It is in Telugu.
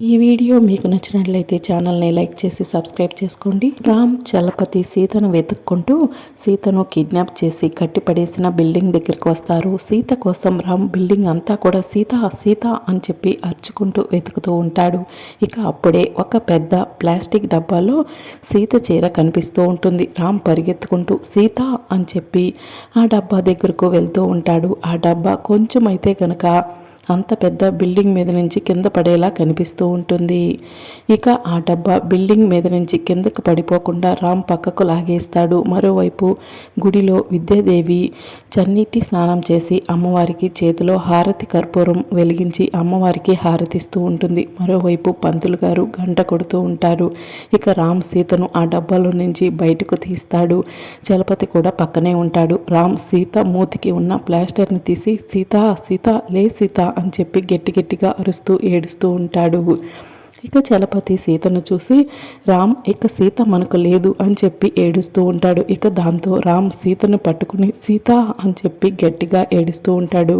ఈ వీడియో మీకు నచ్చినట్లయితే ఛానల్ని లైక్ చేసి సబ్స్క్రైబ్ చేసుకోండి. రామ్ చలపతి సీతను వెతుక్కుంటూ సీతను కిడ్నాప్ చేసి కట్టిపడేసిన బిల్డింగ్ దగ్గరికి వస్తారు. సీత కోసం రామ్ బిల్డింగ్ అంతా కూడా సీత సీత అని చెప్పి అరుచుకుంటూ వెతుకుతూ ఉంటాడు. ఇక అప్పుడే ఒక పెద్ద ప్లాస్టిక్ డబ్బాలో సీత చీర కనిపిస్తూ ఉంటుంది. రామ్ పరిగెత్తుకుంటూ సీత అని చెప్పి ఆ డబ్బా దగ్గరకు వెళ్తూ ఉంటాడు. ఆ డబ్బా కొంచెం అయితే కనుక అంత పెద్ద బిల్డింగ్ మీద నుంచి కింద పడేలా కనిపిస్తూ ఉంటుంది. ఇక ఆ డబ్బా బిల్డింగ్ మీద నుంచి కిందకు పడిపోకుండా రామ్ పక్కకు లాగేస్తాడు. మరోవైపు గుడిలో విద్యాదేవి చన్నీటి స్నానం చేసి అమ్మవారికి చేతిలో హారతి కర్పూరం వెలిగించి అమ్మవారికి హారతిస్తూ ఉంటుంది. మరోవైపు పంతులు గారు గంట కొడుతూ ఉంటారు. ఇక రామ్ సీతను ఆ డబ్బాలో నుంచి బయటకు తీస్తాడు. చలపతి కూడా పక్కనే ఉంటాడు. రామ్ సీత మూతికి ఉన్న ప్లాస్టర్ని తీసి సీత సీత లే సీత అని చెప్పి గట్టి గట్టిగా అరుస్తూ ఏడుస్తూ ఉంటాడు. ఇక చలపతి సీతను చూసి రామ్ ఇక సీత మనకు లేదు అని చెప్పి ఏడుస్తూ ఉంటాడు. ఇక దాంతో రామ్ సీతను పట్టుకుని సీత అని చెప్పి గట్టిగా ఏడుస్తూ ఉంటాడు.